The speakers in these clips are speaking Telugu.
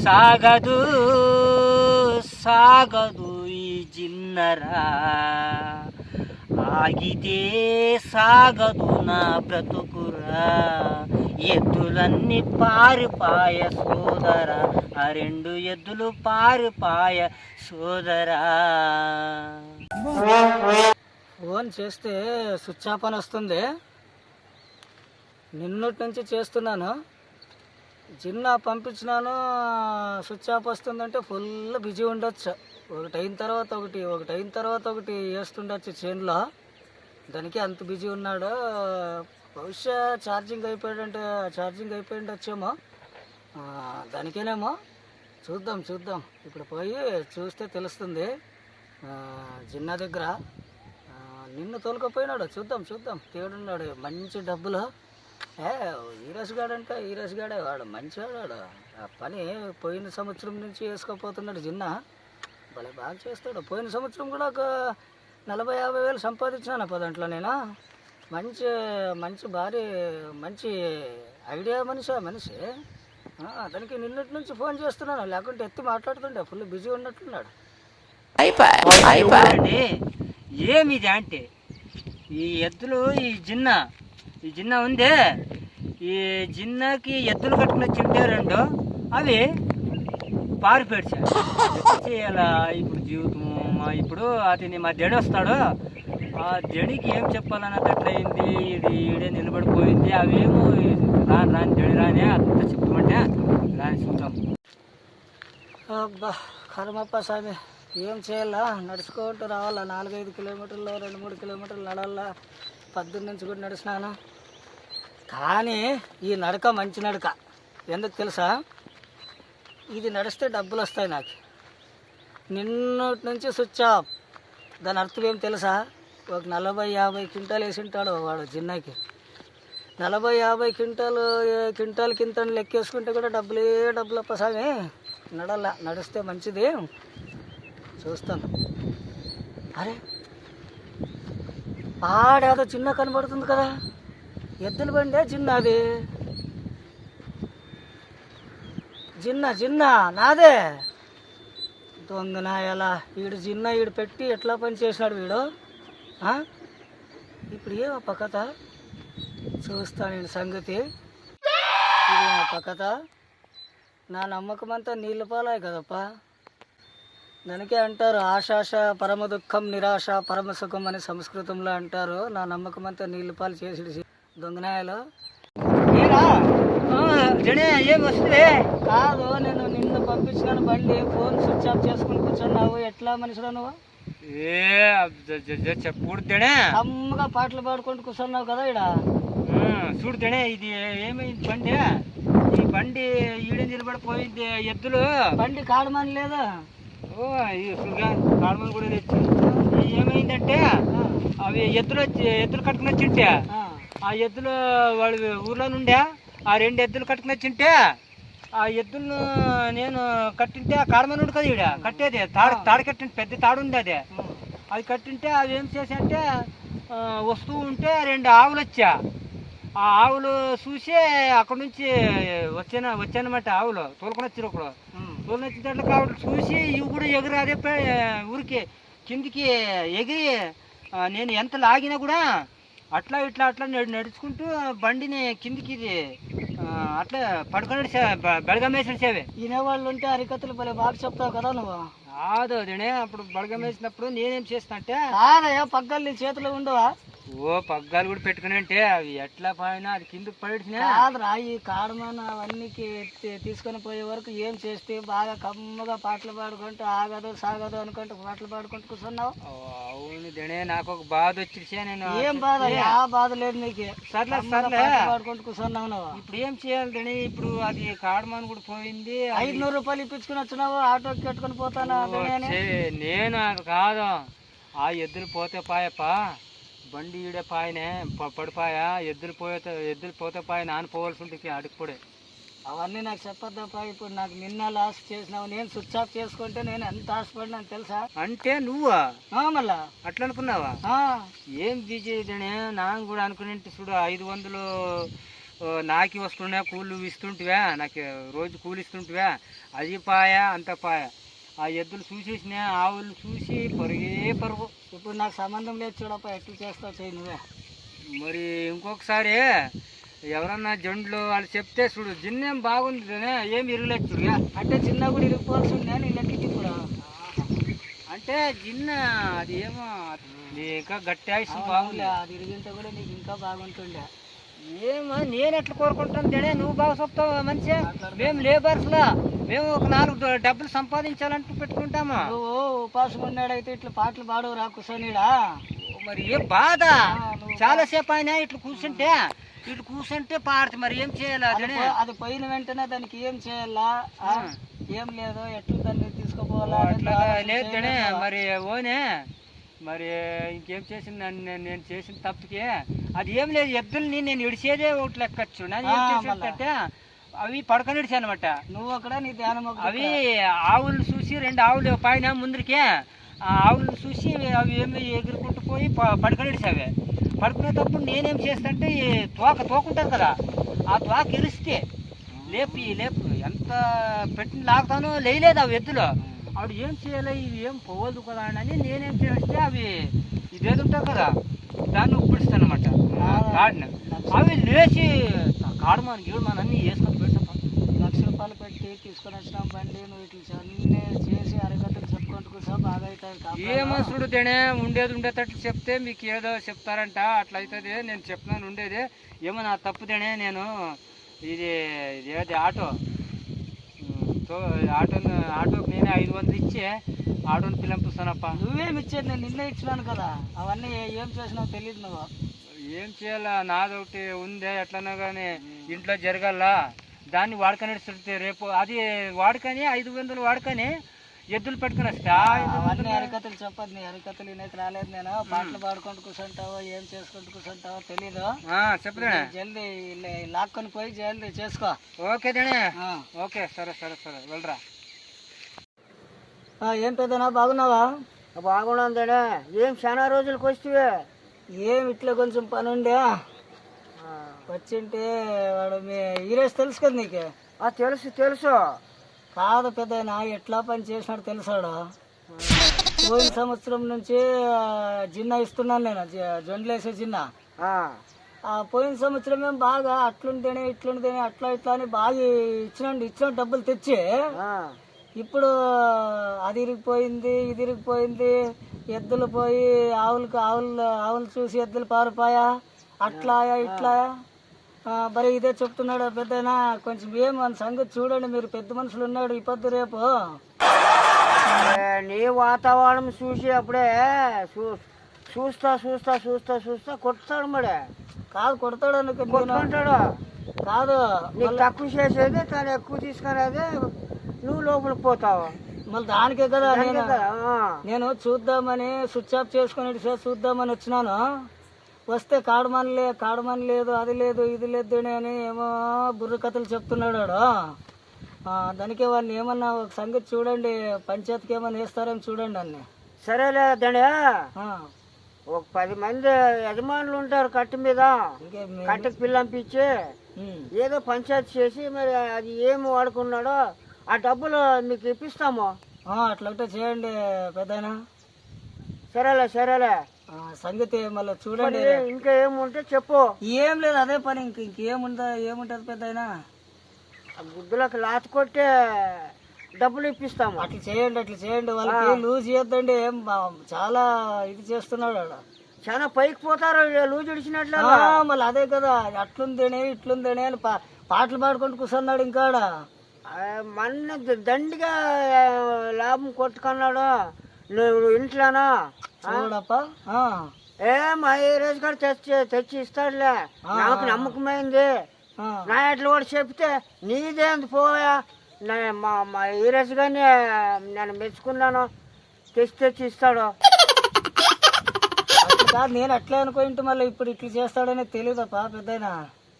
సాగదు సాగదు ఈ జిన్నరా. ఆగితే సాగదు నా బ్రతుకురా. ఎద్దులన్నీ పారిపాయ సోదర. ఆ రెండు ఎద్దులు పారిపాయ సోదరా. ఫోన్ చేస్తే స్విచ్ ఆఫ్ అని వస్తుంది. నిన్నటి నుంచి చేస్తున్నాను. జిన్నా పంపించినాను స్విచ్ ఆఫ్ వస్తుందంటే ఫుల్ బిజీ ఉండొచ్చు. ఒకటి అయిన తర్వాత ఒకటి ఒకటి అయిన తర్వాత ఒకటి వేస్తుండొచ్చు చేనులో దానికి అంత బిజీ ఉన్నాడు. బహుశా ఛార్జింగ్ అయిపోయాడంటే ఛార్జింగ్ అయిపోయి ఉండొచ్చేమో దానికేనేమో చూద్దాం చూద్దాం. ఇప్పుడు పోయి చూస్తే తెలుస్తుంది. జిన్నా దగ్గర నిన్ను తోలుకపోయినాడు. చూద్దాం చూద్దాం. తేడున్నాడు మంచి డబ్బులు. ఏ ఈరస్ గాడు అంటే ఈరస్ గాడే వాడు మంచివాడు వాడు ఆ పని పోయిన సంవత్సరం నుంచి వేసుకోపోతున్నాడు జిన్న. భలే బాగా చేస్తాడు. పోయిన సంవత్సరం కూడా ఒక నలభై యాభై వేలు సంపాదించాను పో దాంట్లో నేను. మంచి మంచి భారీ మంచి ఐడియా మనిషి మనిషి. అతనికి నిన్నటి నుంచి ఫోన్ చేస్తున్నాను. లేకుంటే ఎత్తి మాట్లాడుతుండే. ఫుల్ బిజీ ఉన్నట్లున్నాడు అండి ఏమిది అంటే ఈ ఎద్దులు ఈ జిన్న ఈ జిన్న ఉంది. ఈ జిన్నకి ఎద్దులు కట్టుకున్న చింటే రెండు అవి పారిపేడ్చాయి చేయాలా? ఇప్పుడు జీవితం మా- ఇప్పుడు అతని మా దెడి వస్తాడు? ఆ దెడికి ఏం చెప్పాలన్నట్లయింది ఇది ఈడే నిలబడిపోయింది. అవేమో రాని రాని దెడి రానే అంత చెప్తామంటే రాని చూద్దాం అబ్బా కర్మప్ప స్వామి ఏం చేయాలా? నడుచుకుంటూ రావాలా? నాలుగైదు కిలోమీటర్లు రెండు మూడు కిలోమీటర్లు నడాలా పద్దెనిమిది నుంచి కూడా నడుస్తున్నాను. కానీ ఈ నడక మంచి నడక. ఎందుకు తెలుసా? ఇది నడిస్తే డబ్బులు వస్తాయి నాకు. నిన్నటి నుంచి స్విచ్ ఆఫ్. దాని అర్థం ఏం తెలుసా? ఒక నలభై యాభై క్వింటాలు వేసి ఉంటాడు వాడు జిన్నాకి. నలభై యాభై క్వింటాలు క్వింటాల్ కింద లెక్కేసుకుంటే కూడా డబ్బులే డబ్బులు అప్పసామి నడల నడిస్తే మంచిది. చూస్తాను. అరే ఆడేదో చిన్న కనబడుతుంది కదా. ఎద్దుల బండే చిన్న అది జిన్న జిన్న నాదే. దొంగ ఎలా? వీడు జిన్న వీడు పెట్టి ఎట్లా పని చేసినాడు వీడు? ఇప్పుడు ఇప్పుడు ఏమప్ప కథ. చూస్తా నేను సంగతి. ఇదేమప్ప కథ. నా నమ్మకం అంతా నీళ్ళ పాలాయి కదప్పా. దానికే అంటారు ఆశాష పరమ దుఃఖం నిరాశ పరమ సుఖం అని సంస్కృతంలో అంటారు. నా నమ్మకం అంతా నీళ్ళు పాలు చేసి దొంగనాయలు. ఏరా? జడే ఏం వస్తుంది కాదు నేను నిన్ను పంపించిన బండి ఫోన్ స్విచ్ ఆఫ్ చేసుకుని కూర్చున్నావు. ఎట్లా మనిషిలో నువ్వు? ఏ చెప్పుడుతేనే అమ్మగా పాటలు పాడుకుంటూ కూర్చున్నావు కదా ఇడ చూడుతేనే ఇది ఏమైంది బండి? ఈ బండి ఈడే నిలబడిపోయింది ఎద్దులు. బండి కాడమని లేదా? కూడా తెచ్చి. ఏమైందంటే అవి ఎద్దులు వచ్చి ఎద్దులు కట్టుకుని వచ్చింటే ఆ, ఎద్దులు వాళ్ళు ఊర్లో నుండే ఆ రెండు ఎద్దులు కట్టుకుని వచ్చింటే ఆ ఎద్దులను నేను కట్టింటే ఆ కాడమని ఉండు కదా ఈడ కట్టేది తాడు తాడు కట్టింటే పెద్ద తాడు ఉంది అది. అది కట్టింటే అవి ఏం చేశాయంటే వస్తూ ఉంటే రెండు ఆవులు వచ్చా. ఆ ఆవులు చూసి అక్కడ నుంచి వచ్చాను వచ్చానమాట ఆవులు తోలుకొని వచ్చారు ఒకడు. వచ్చిన దాంట్లో కాబట్టి చూసి ఇవి కూడా ఎగిరి అదే పే- ఊరికి కిందికి ఎగిరి నేను ఎంత లాగినా కూడా అట్లా ఇట్లా అట్లా నడు- నడుచుకుంటూ బండిని కిందికి అట్లా పడుకొని బెಳగమేసేసేవి వినేవాళ్ళు ఉంటే హరికథలు భలే బాగా చెప్తావు కదా నువ్వు. కాదు అప్పుడు బడగమేసినప్పుడు నేనేం చేస్తా అంటే కాదయ్యా పగ్గలు నీ చేతిలో ఉండవా? ఓ పగ్గాలు కూడా పెట్టుకుని అంటే అవి ఎట్లా పోయినా అది కిందకి కాదురా ఈ కాడమైన అవన్నీ తీసుకొని పోయే వరకు ఏం చేస్తే బాగా కమ్మగా పాటలు పాడుకుంటూ ఆగదు సాగదు అనుకుంటూ పాటలు పాడుకుంటూ కూర్చున్నావు? అవును దనే నాకు ఒక బాధ వచ్చేసే నేను. ఏం బాధ? ఆ బాధ లేదు నీకు. సర్లే పాడుకుంటూ కూర్చున్నావు నువ్వు. ఇప్పుడు ఏం చేయాలి దణి ఇప్పుడు అది కాడమాన్ కూడా పోయింది. ఐదునూరు రూపాయలు ఇప్పించుకుని వచ్చినావు ఆటోకి కట్టుకొని పోతానా నేను కాదు. ఆ ఎద్దులు పోతే పాయప్ప. బండి ఈడే పాయనే పడిపాయా ఎద్దులు పోతే ఎద్దులు పోతే పాయ నాన్న పోవాల్సి ఉంటుంది అడుగుపడే అవన్నీ నాకు చెప్పొద్దప్పా ఇప్పుడు నాకు నిన్న లాస్ చేసినావు నేను స్విచ్ ఆఫ్ చేసుకుంటే నేను ఎంత ఆశపడినాను తెలుసా? అంటే నువ్వా? మళ్ళా. అట్లా అనుకున్నావా? ఏం బీజేదనే నాన్న కూడా అనుకునేంటి చూడు ఐదు వందలు నాకి వస్తుండే కూలి ఇస్తుంటివా నాకు రోజు కూలి ఇస్తుంటివా. అది పాయ అంత పాయ. ఆ ఎద్దులు చూసేసిన ఆవులు చూసి పరుగే పరుగు ఇప్పుడు నాకు సంబంధం లేదు చూడప్ప ఎట్లు చేస్తావు చేయి నువ్వే. మరి ఇంకొకసారి ఎవరన్నా జండ్లు వాళ్ళు చెప్తే చూడు జిన్నేం బాగుంది ఏం ఇరగలేదు చూడు. అంటే చిన్న కూడా ఇరిగిపోవాల్సి ఉండే నీ లెక్కకి ఇప్పుడు అంటే జిన్న అది ఏమో ఇంకా గట్టి ఆయుష్ బాగుంది. బాగుండే అది ఇరిగింటే కూడా నీకు ఇంకా బాగుంటుండే. ఏమో నేను ఎట్లా కోరుకుంటాను దినే నువ్వు బాగా చెప్తావు మనిషి? మేము లేబర్స్లా మేము ఒక నాలుగు డబ్బులు సంపాదించాలంటూ పెట్టుకుంటాము? నువ్వు ఉపాసం ఉన్నాడైతే ఇట్లా పాటలు పాడవు రా కూర్చొనిడా మరి ఏ బాధ? నువ్వు చాలా సేపు అయినా ఇట్లా కూర్చుంటే ఇట్లా కూర్చుంటే పాడుతుంది మరి ఏం చేయాలి అది పోయిన వెంటనే దానికి ఏం చేయాలా. ఏం లేదు ఎట్లు దాన్ని తీసుకుపోవాలా? లేదు. మరి ఓనే. మరి ఇంకేం చేసింది నన్ను? నేను- చేసిన తప్పుకి అది ఏం లేదు. ఎద్దుల్ని నేను ఇడిచేదే ఒకటి లెక్కచ్చు. నేను ఏం ఆ, చేసేటంటే అవి పడకని ఇడిచాను అనమాట నువ్వు అక్కడ నీ ధ్యానం అవి ఆవులు చూసి రెండు ఆవులు పైన ముందరికే ఆ ఆవులు చూసి అవి ఏమి ఎగురుకుంటూ పోయి ప- పడకని ఇడిచావి. పడుకునేటప్పుడు నేనేం చేస్తాంటే ఈ తోక తోక ఉంటుంది కదా ఆ తోక ఇరిస్తే లేపి లేపు. ఎంత పెట్టిన లాగుతానో లేయలేదు అవి ఎద్దులు. ఆవిడ ఏం చేయాలి ఇవి ఏం పోవద్దు కదా అని నేనేం చేస్తే అవి ఇదేది ఉంటుంది కదా దాన్ని ఉప్పిస్తాను అనమాట కాడిని అవి లేచి కాడమాను గీడమాను అన్నీ వేసుకొని పెడతాం. లక్ష రూపాయలు పెట్టి తీసుకొని వచ్చిన బండి నువ్వు ఇట్లా అన్నీ చేసి అరగంటలు చెప్పుకుంటూ కూర్చో బాగా అవుతుంది ఏమో చూడుతేనే ఉండేది ఉండేటట్లు చెప్తే మీకు ఏదో చెప్తారంట అట్లా అవుతుంది నేను చెప్తున్నాను ఉండేది. ఏమో నా తప్పుదేనే నేను ఇది ఇది ఏది ఆటో ఆటోని ఆటోకి నేనే ఐదు వందలు ఇచ్చి ఆటోని పిలిపిస్తానప్ప. నువ్వేమి ఇచ్చేది? నేను నిన్నే ఇచ్చినాను కదా. అవన్నీ ఏం చేసినావు తెలియదు నువ్వు. ఏం చేయాలా? నాది ఒకటి ఉందే ఎట్లన్నా కానీ ఇంట్లో జరగాల? దాన్ని వాడుకొని రేపు అది వాడుకొని ఐదు వందలు వాడుకొని ఎద్దులు పెట్టుకుని వస్తే ఆ ఐదు అవన్నీ అరికథలు చెప్పదు నీ అరికథలు వినేకి రాలేదు నేను. పాటలు పాడుకుంటూ కూర్చుంటావో ఏం చేసుకుంటూ కూర్చుంటావో తెలీదు. ఆ, చెప్పుదేనే జల్దీ లాక్కొని పోయి జల్దీ చేసుకో. ఓకే దేనే ఆ. ఓకే సరే సరే సరే వెళ్ళరా. ఆ, ఏం పెద్దనా బాగున్నావా? బాగున్నాందేనే ఏం చాలా రోజులకు వస్తే ఏం ఇట్లా కొంచెం పని ఉండే వచ్చింటే వాడు మీ ఈరోజు తెలుసు కదా నీకు? తెలుసు తెలుసు. కాదు పెద్దయినా ఎట్లా పని చేసినాడు తెలుసాడు? పోయిన సంవత్సరం నుంచి జిన్నా ఇస్తున్నాను నేను జ- జొండ్లు వేసే జిన్నా. ఆ. పోయిన సంవత్సరం ఏం బాగా అట్లుంటేనే ఇట్లుంటేనే అట్లా ఇట్లా అని బాగా ఇచ్చినండి ఇచ్చిన డబ్బులు తెచ్చి. ఇప్పుడు అది ఇరిగిపోయింది ఇది ఇరిగిపోయింది ఎద్దులు పోయి ఆవులకు ఆవులు ఆవులు చూసి ఎద్దులు పారిపోయా? అట్లాయా ఇట్లాయా మరి ఇదే చెప్తున్నాడు పెద్దనా కొంచెం ఏం మన సంగతి చూడండి మీరు పెద్ద మనుషులు ఉన్నాడు ఈ పొద్దు రేపు నీ వాతావరణం చూసి అప్పుడే చూ- చూస్తా చూస్తా చూస్తా చూస్తా కొట్టుతాడు మడే. కాదు కొడతాడు అనుకో నేను. కొట్టుకుంటాడు. కాదు నీకు తక్కువ చేసేది తను ఎక్కువ తీసుకునేది నువ్వు లోపలికి పోతావు. మళ్ళీ దానికే కదా నేను చూద్దామని స్విచ్ ఆఫ్ చేసుకుని చూద్దామని వచ్చినాను. వస్తే కాడమని కాడమని లేదు అది లేదు ఇది లేదు అని ఏమో బుర్ర కథలు చెప్తున్నాడు దానికే వాడిని ఏమన్నా ఒక సంగతి చూడండి పంచాయతీకి ఏమన్నా వేస్తారేమో చూడండి అన్ని. సరేలే దండే ఒక పది మంది యజమానులు ఉంటారు కట్టు మీద. కట్టుకు పిల్లంపించి. ఏదో పంచాయతీ చేసి మరి అది ఏమి వాడుకున్నాడో ఆ డబ్బులు మీకు ఇప్పిస్తాము. అట్లంటే చేయండి పెద్దనా. సరేలే సరేలే. సంగతి మళ్ళీ చూడండి. ఇంకా ఏముంటే చెప్పు. ఏం లేదు అదే పని ఇంక ఇంకేముందా ఏముంటది పెద్దయినా? ఆ గుడ్డులకు లాత కొట్టే డబ్బులు ఇప్పిస్తాము. అట్లా చేయండి అట్లా చేయండి. వాళ్ళకి లూజ్ చేయొద్దండి. ఏం చాలా ఇది చేస్తున్నాడు. చాలా పైకి పోతారు లూజ్ ఇడిచినట్లు మళ్ళీ అదే కదా అట్లుందేనే ఇట్లుందేనే అని పాటలు పాడుకుంటూ కూర్చున్నాడు ఇంకాడ మన దండిగా లాభం కొట్టుకున్నాడు. నువ్వు ఇంట్లోనా? చూడప్ప ఏ మా ఈ రోజు కూడా తెచ్చి తెచ్చి ఇస్తాడులే. నాకు నమ్మకమైంది. నా ఎట్లా కూడా చెప్తే నీదేంది పోయా? నే- మా మా ఈ రోజు కానీ నేను మెచ్చుకున్నాను. తెచ్చి తెచ్చి ఇస్తాడు. కాదు నేను అట్లే అనుకుంటే మళ్ళీ ఇప్పుడు ఇట్లా చేస్తాడని తెలియదప్ప పెద్దయినా.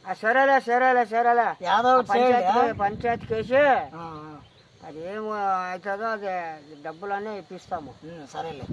ఆ, సరేలే సరేలే సరేలే. యాదో ఒకటి చేయండి ఆ? పంచాయతీ పంచాయతీకి వేసి అదేమో అది అవుతుందో అది డబ్బులనే ఇప్పిస్తాము సరేలే.